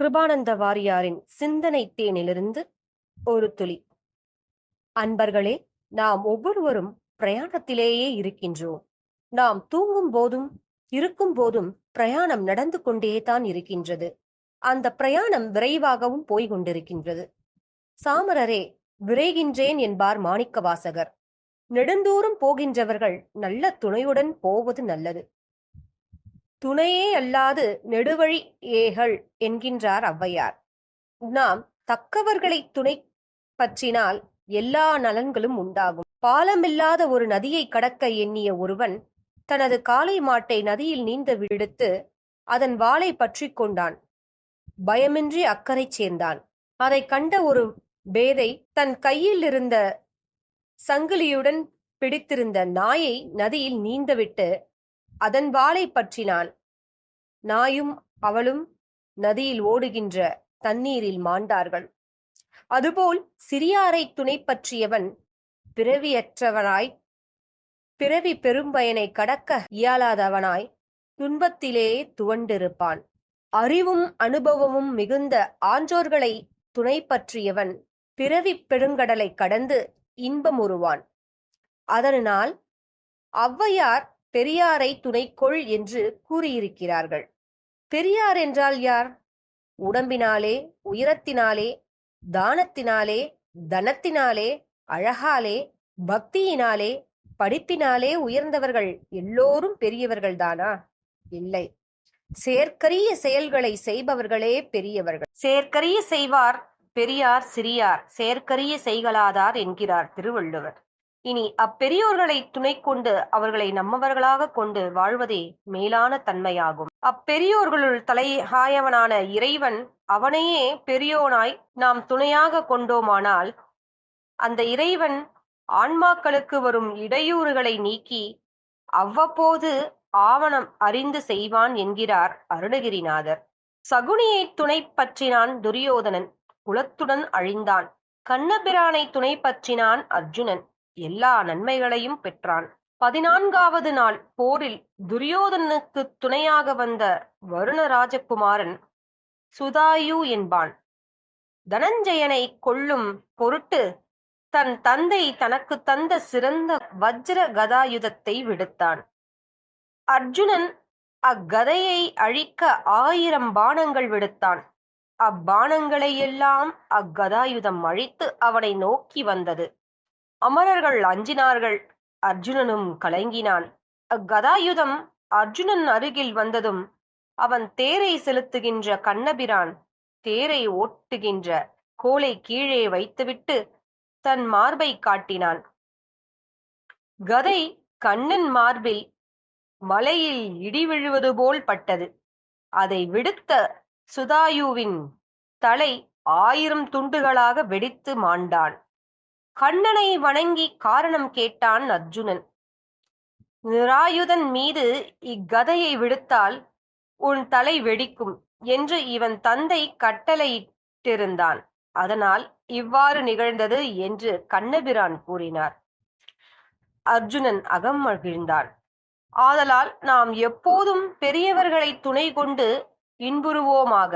கிருபானந்த வாரியாரின் சிந்தனை தேனிலிருந்து ஒரு துளி. அன்பர்களே நாம் ஒவ்வொருவரும் பிரயாணத்திலேயே இருக்கின்றோம். நாம் தூங்கும் போதும் இருக்கும் போதும் பிரயாணம் நடந்து கொண்டே தான் இருக்கின்றது. அந்த பிரயாணம் விரைவாகவும் போய் கொண்டிருக்கின்றது. சாமரரே விரைகின்றேன் என்பார் மாணிக்க வாசகர் நெடுந்தூரம் போகின்றவர்கள் நல்ல துணையுடன் போவது நல்லது. துணையே அல்லாது நெடுவழி ஏகள் என்கின்றார் ஔவையார். நாம் தக்கவர்களை துணை பற்றினால் எல்லா நலன்களும் உண்டாகும். பாலமில்லாத ஒரு நதியை கடக்க எண்ணிய ஒருவன் தனது காலை மாட்டை நதியில் நீந்த விடுத்து அதன் வாளை பற்றி கொண்டான். பயமின்றி அக்கறை சேர்ந்தான். அதை கண்ட ஒரு பேதை தன் கையில் இருந்த சங்கிலியுடன் பிடித்திருந்த நாயை நதியில் நீந்தவிட்டு அதன் வாளை பற்றினான். நாயும் அவளும் நதியில் ஓடுகின்ற தண்ணீரில் மாண்டார்கள். அதுபோல் சிறியாரை துணை பற்றியவன் பிறவியற்றவனாய் பிறவி பெரும்பயனை கடக்க இயலாதவனாய் துன்பத்திலே துவண்டிருப்பான். அறிவும் அனுபவமும் மிகுந்த ஆன்றோர்களை துணை பற்றியவன் பிறவி பெருங்கடலை கடந்து இன்பமுறுவான். அதனால் ஔவையார் பெரியாரை துணைக்கொள் என்று கூறியிருக்கிறார்கள். பெரியார் என்றால் யார்? உடம்பினாலே உயரத்தினாலே தானத்தினாலே தனத்தினாலே அழகாலே பக்தியினாலே படிப்பினாலே உயர்ந்தவர்கள் எல்லோரும் பெரியவர்கள்தானா இல்லை. செயற்கரிய செயல்களை செய்பவர்களே பெரியவர்கள். சேர்க்கரிய செய்வார் பெரியார் சிறியார். செயற்கரிய செய்கலாதார் என்கிறார் திருவள்ளுவர். இனி அப்பெரியோர்களை துணை கொண்டு அவர்களை நம்மவர்களாக கொண்டு வாழ்வதே மேலான தன்மையாகும். அப்பெரியோர்களுள் தலைகாயவனான இறைவன் அவனையே பெரியோனாய் நாம் துணையாக கொண்டோமானால் அந்த இறைவன் ஆன்மாக்களுக்கு வரும் இடையூறுகளை நீக்கி அவ்வப்போது ஆவணம் அறிந்து செய்வான் என்கிறார் அருணகிரிநாதர். சகுனியை துணை பற்றினான் துரியோதனன் குலத்துடன் அழிந்தான். கண்ணபிரானை துணை பற்றினான் அர்ஜுனன். எல்லா நன்மைகளையும் பெற்றான். பதினான்காவது நாள் போரில் துரியோதனுக்கு துணையாக வந்த வருண ராஜகுமாரன் சுதாயு என்பான். தனஞ்சயனை கொள்ளும் பொருட்டு தன் தந்தை தனக்கு தந்த சிறந்த வஜ்ர கதாயுதத்தை விடுத்தான். அர்ஜுனன் அக்கதையை அழிக்க ஆயிரம் பானங்கள் விடுத்தான். அப்பானங்களை எல்லாம் அக்கதாயுதம் அழித்து அவனை நோக்கி வந்தது. அமரர்கள் அஞ்சினார்கள். அர்ஜுனனும் கலங்கினான். அக்கதாயுதம் அர்ஜுனன் அருகில் வந்ததும் அவன் தேரை செலுத்துகின்ற கண்ணபிரான் தேரை ஓட்டுகின்ற கோலை கீழே வைத்துவிட்டு தன் மார்பை காட்டினான். கதை கண்ணன் மார்பில் மலையில் இடி விழுவது போல் பட்டது. அதை விடுத்த சுதாயுவின் தலை ஆயிரம் துண்டுகளாக வெடித்து மாண்டான். கண்ணனை வணங்கி காரணம் கேட்டான் அர்ஜுனன். நிராயுதன் மீது இக்கதையை விடுத்தால் உன் தலை வெடிக்கும் என்று இவன் தந்தை கட்டளையிட்டிருந்தான். அதனால் இவ்வாறு நிகழ்ந்தது என்று கண்ணபிரான் கூறினார். அர்ஜுனன் அகம் மகிழ்ந்தான். ஆதலால் நாம் எப்போதும் பெரியவர்களை துணை கொண்டு இன்புறுவோமாக.